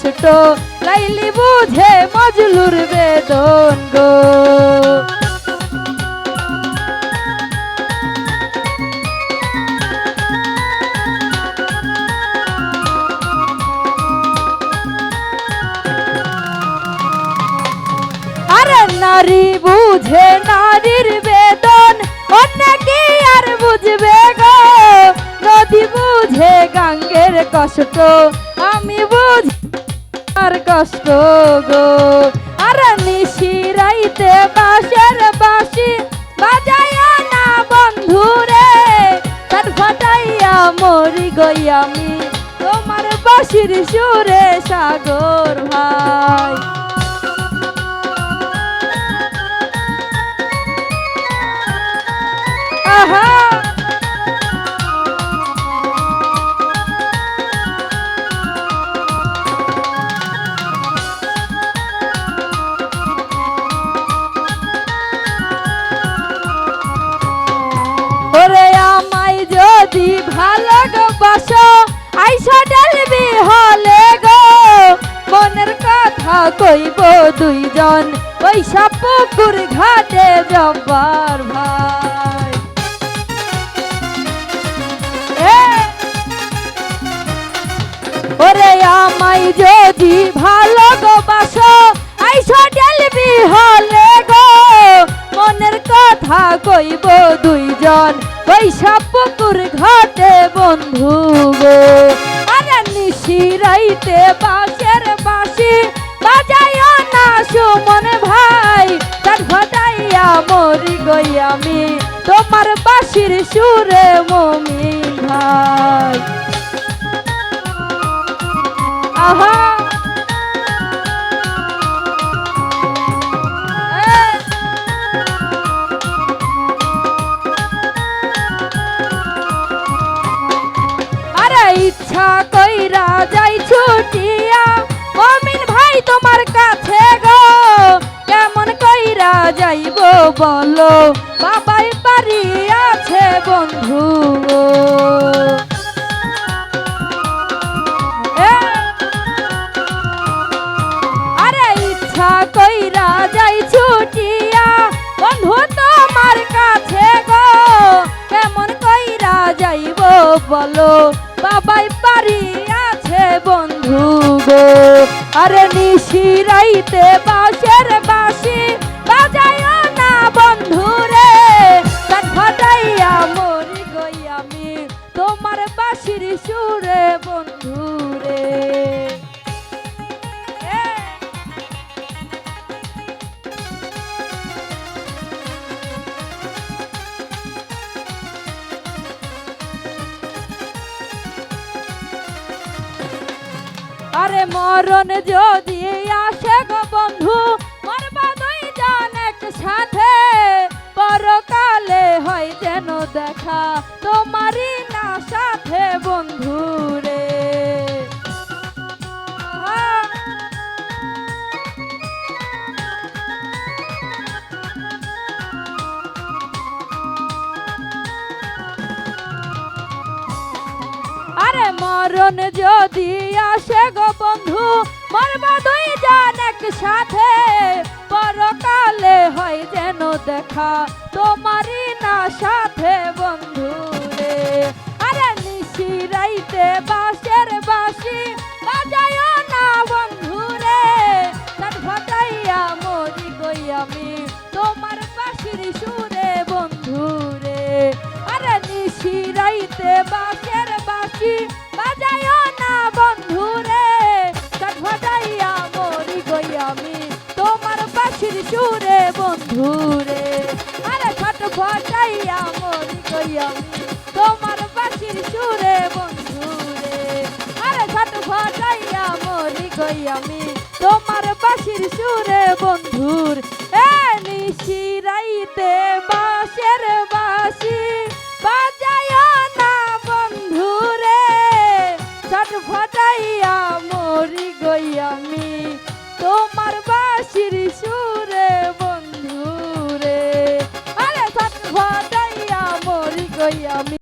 কষ্ট লাইলি বুঝে মজলুর বেদন গো। আরে নারী বুঝে নারীর বেদন, অন্য কি আর বুঝবে গো? নদী বুঝে গাঙ্গের কষ্ট, আমি বুঝ আর কষ্ট গো। আর নিশিরাইতে বাসের বাসি বাজাইয়া না বন্ধু রে। তার ফাটাইয়া মরি গই আমি তোমার বাসির সুরে সাগর ভাই। যদি ভালো গো বাসো, আইসা ডালবি হলে গো। মনের কথা কইব দুইজন পয়সা পুকুর ঘাটে জব্বার ভাই। ওরে আমায় যদি ভালো গো বাসো, আইসা ডালবি হলে গো। মনের কথা কইব দুইজন পয়সা পুকুর ঘাটে বন্ধু গো। আরে নিশিরাইতে বাঁশের বাঁশি বাজাইও না সুমন ভাই। তার ঘটাইয়া মরি গই আমি, তোমার বাঁশির সুরে মমিন ভাই। আহা! বলো, বাবাই বাড়ি আছে বন্ধু আরে ইচ্ছা কইরা যাই ছুটিয়া, বন্ধু তোমার কাছে গো। কেমন কইরা যাইব বলো, বাবাই পারি আছে বন্ধু গো। আরে নিশিরাইতে রাইতে বাঁশি বাজাইও আরে মরণ যদি আসে গো বন্ধু মরবা দুই জন সাথে, পরকালে হয় যেন দেখা, তোমারই না সাথে বন্ধু মরণ যদি আসে গো বন্ধু মরবা দুই জান একসাথে। পরকালে হয় যেন দেখা, তোমারই না সাথে বন্ধু রে। আরে নিশি রাইতে বাসের বাসি বাজায়ও না বন্ধু রে। তার ফাটাইয়া মরি গই আমি তোমার বাঁশির সুরে বন্ধু রে। আরে নিশিরাইতে রাইতে বাসের বাজায়ও আমি তোমার বাঁশির সুরে বন্ধু রে আরে ছট ফাটাইয়া মরি গই আমি? তোমার বাঁশির সুরে বন্ধু রে আরে ছট ফাটাইয়া মরি গই আমি? তোমার বাঁশির সুরে, বন্ধুর। এ নিশিরাইতে বাঁশের বাঁশি বাজায় না বন্ধু রে ছট ফটাইয়া মরি গই আমি?